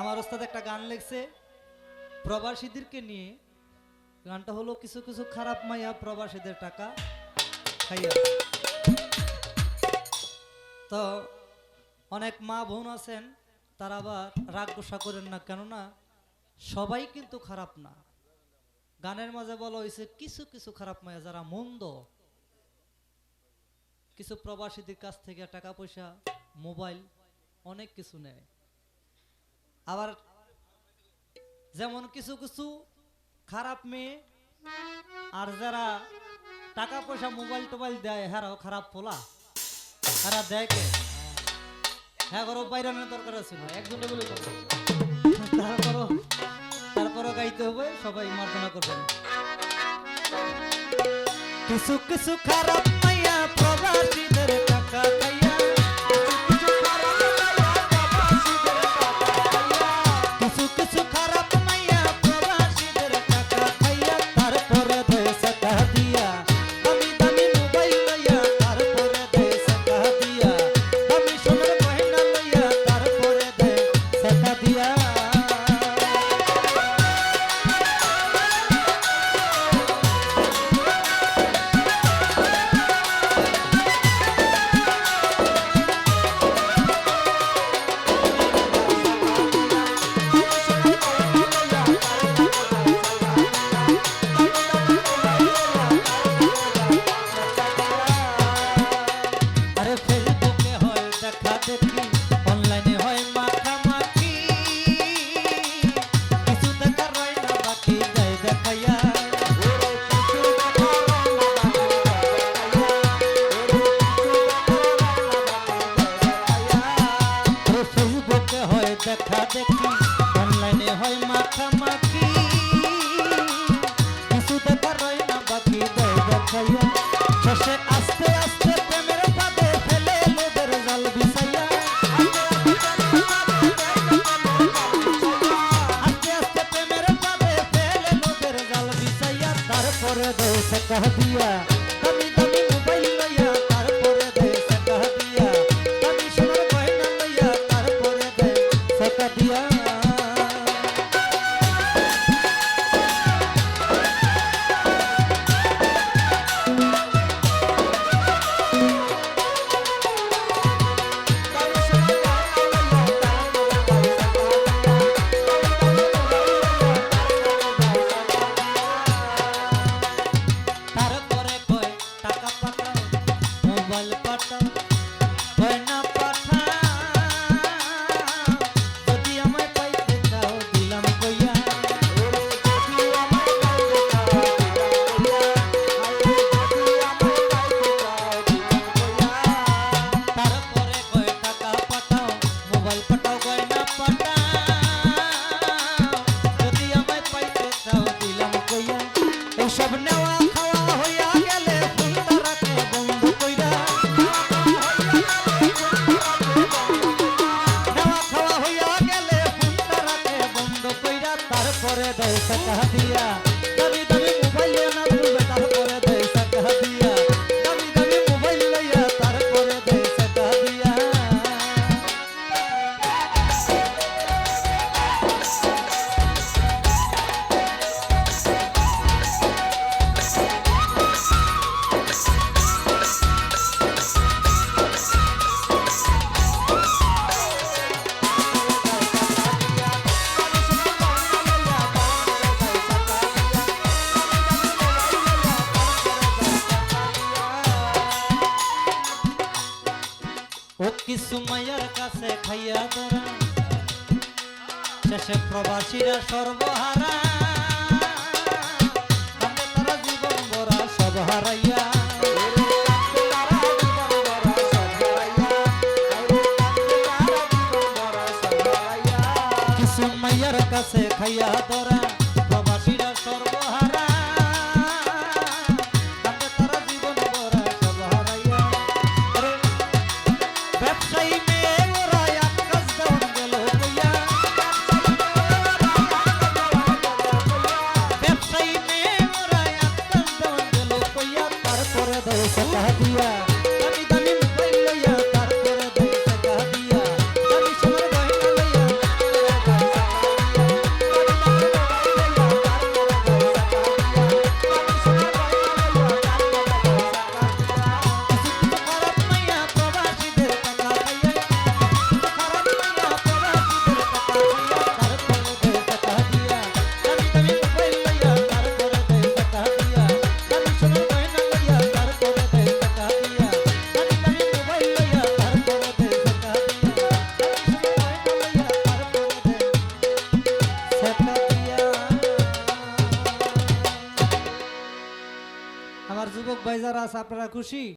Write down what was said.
আমার ওস্তাদ একটা গান লেখছে, প্রবাসীদেরকে নিয়ে। গানটা হলো, কিছু কিছু খারাপ মাইয়া প্রবাসীদের টাকা খাইয়া। তো অনেক মা বোন আছেন, তারা আবার রাগ গোসা করেন না, কেননা সবাই কিন্তু খারাপ না। গানের মাঝে বলা হয়েছে, কিছু কিছু খারাপ মায়া যারা মন্দ, কিছু প্রবাসীদের কাছ থেকে টাকা পয়সা, মোবাইল, অনেক কিছু নেয়। আবার যেমন কিছু কিছু খারাপ মেয়ে আর যারা টাকা পয়সা মোবাইল টোবাইল দেয় হ্যাঁ খারাপ পোলা। হ্যাঁ দেয় কে? হ্যাঁ করো বাইরানোর দরকার আছে। না একজনে বলে তারপরও তারপরও গাইতে হবে সবাই মার্জনা করবেন। কিছু কিছু খারাপ মাইয়া প্রবাসীদের টাকা দেখা তারপরে দেয় টাকা দিয়া কিছু মায়ের কাছে খাইয়া ধরা শেষে প্রবাসীরা সর্বহারা। কিছু খাইয়া আপনারা খুশি?